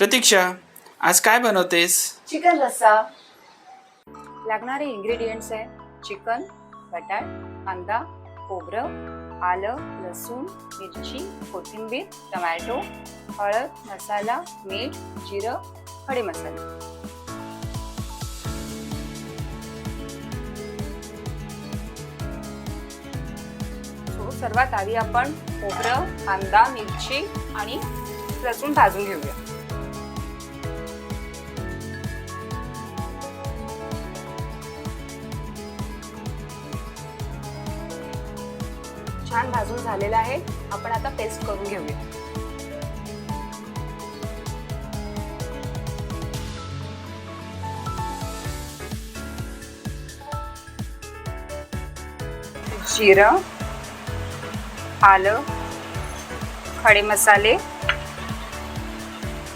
प्रतीक्षा आज काय बनवतेस? चिकन रस्सा. लागणारे इंग्रेडियंट्स आहे चिकन बटाट कांदा खोबरं आलं लसूण मिरची कोथिंबीर टमॅटो हळद मसाला मीठ जिरं खडे मसाले. हो, सर्वात आधी आपण खोबरं कांदा मिरची आणि लसूण भाजून घेऊया. छान भाजून झालेला आहे. आपण आता पेस्ट करून घेऊया. जिरं आलं खडे मसाले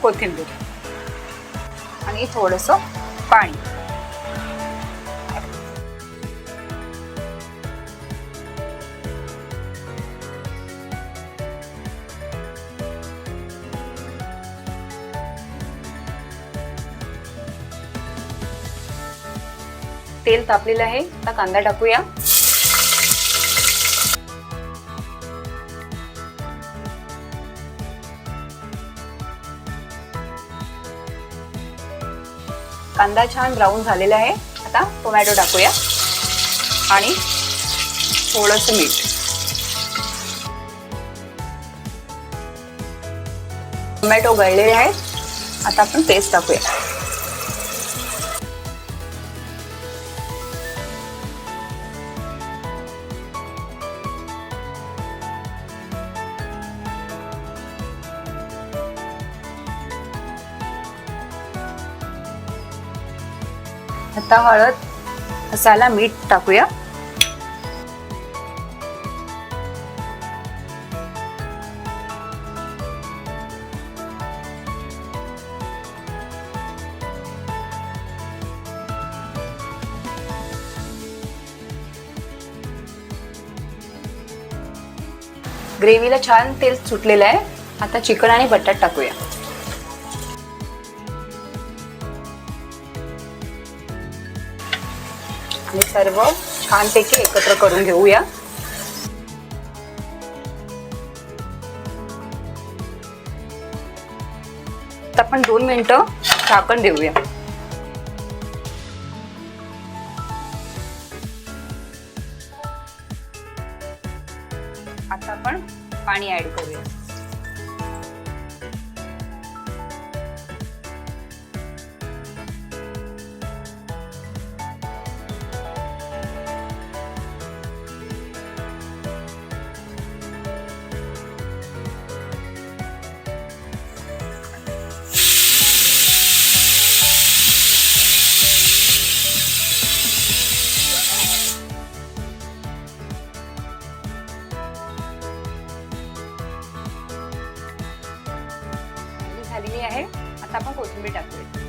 कोथिंबीर आणि थोडंसं पाणी. तेल तापलेलं आहे. आता कांदा टाकूया. कांदा छान ब्राऊन झालेला आहे. आता टोमॅटो टाकूया. आणि थोडस मीठ. टोमॅटो गळलेले आहेत. आता आपण पेस्ट टाकूया. आता हळद मसाला मीठ टाकूया. ग्रेव्हीला छान तेल सुटलेलं आहे. आता चिकन आणि बटाट टाकूया. हे सर्व छानपैकी एकत्र करून घेऊया. आता आपण दोन मिनटं झाकण देऊया. आता आपण पाणी ऍड करूया. कमी आहे. आता आपण कोथिंबीर टाकूया.